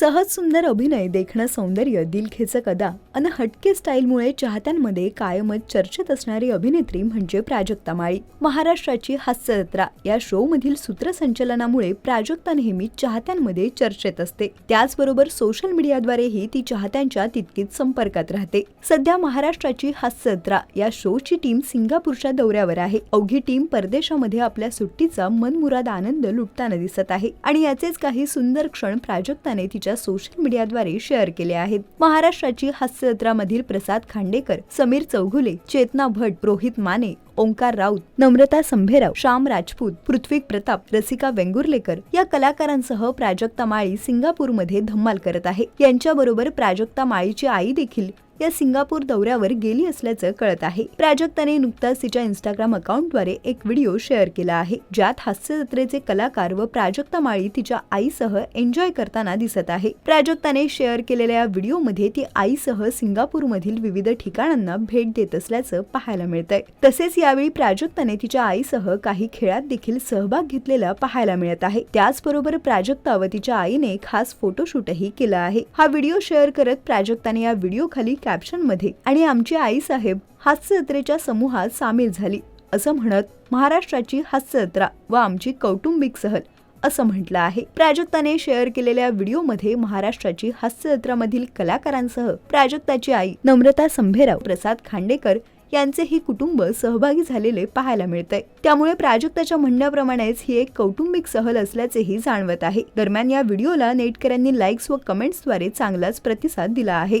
सहज सुंदर अभिनय देखणं सौंदर्य दिलखेचक अदा अन हटके स्टाईलमुळे चाहत्यांमध्ये कायमच चर्चेत असणारी अभिनेत्री म्हणजे प्राजक्ता माळी. महाराष्ट्राची हास्य जत्रा या शो मधील सूत्रसंचलनामुळे प्राजक्ता नेहमी चाहत्यांमध्ये चर्चेत असते. त्याचबरोबर सोशल मीडियाद्वारेही ती चाहत्यांच्या तितकीच संपर्कात राहते. सध्या महाराष्ट्राची हास्य जत्रा या शोची टीम सिंगापूरच्या दौऱ्यावर आहे. अवघी टीम परदेशामध्ये आपल्या सुट्टीचा मनमुराद आनंद लुटताना दिसत आहे. आणि याचेच काही सुंदर क्षण प्राजक्ताने तिच्या सोशल मीडियाद्वारे शेअर केले आहेत. महाराष्ट्राची हास्य जत्रामधील प्रसाद खांडेकर समीर चौघुले चेतना भट रोहित माने ओंकार राऊत नम्रता संभेराव श्याम राजपूत पृथ्वी प्रताप रसिका वेंगुर्लेकर या कलाकारांसह प्राजक्ता माळी सिंगापूरमध्ये धम्माल करत आहे. यांच्याबरोबर प्राजक्ता माळीची आई देखील या सिंगापूर दौऱ्यावर गेली असल्याचं कळत आहे. प्राजक्ताने नुकताच तिच्या इंस्टाग्राम अकाउंटद्वारे एक व्हिडिओ शेअर केला आहे. ज्यात हास्य जत्रेचे कलाकार व प्राजक्ता माळी तिच्या आईसह एन्जॉय करताना दिसत आहे. प्राजक्ताने शेअर केलेल्या या व्हिडिओमध्ये ती आईसह सिंगापूरमधील विविध ठिकाणांना भेट देत असल्याचं पाहायला मिळतंय. तसेच यावेळी प्राजक्ताने तिच्या आईसह काही खेळात देखील सहभाग घेतलेला पाहायला मिळत आहे. त्याचबरोबर प्राजक्ता व तिच्या आईने खास फोटोशूटही केला आहे. हा व्हिडिओ शेअर करत प्राजक्ताने या व्हिडिओ खाली कॅप्शनमध्ये आणि आमची आई साहेब हास्य जत्रेच्या समूहात सामील झाली. असं म्हणत महाराष्ट्राची हास्य जत्रा व आमची कौटुंबिक सहल असं म्हटलं आहे. प्राजक्ताने शेअर केलेल्या व्हिडिओमध्ये महाराष्ट्राची हास्यजत्रामधील कलाकारांसह प्राजक्ताची आई नम्रता संभेराव प्रसाद खांडेकर यांचेही कुटुंब सहभागी झालेले पाहायला मिळतंय. त्यामुळे प्राजक्ताच्या म्हणण्याप्रमाणेच ही एक कौटुंबिक सहल असल्याचेही जाणवत आहे. दरम्यान या व्हिडिओला नेटकऱ्यांनी लाईक्स व कमेंट्सद्वारे चांगलाच प्रतिसाद दिला आहे.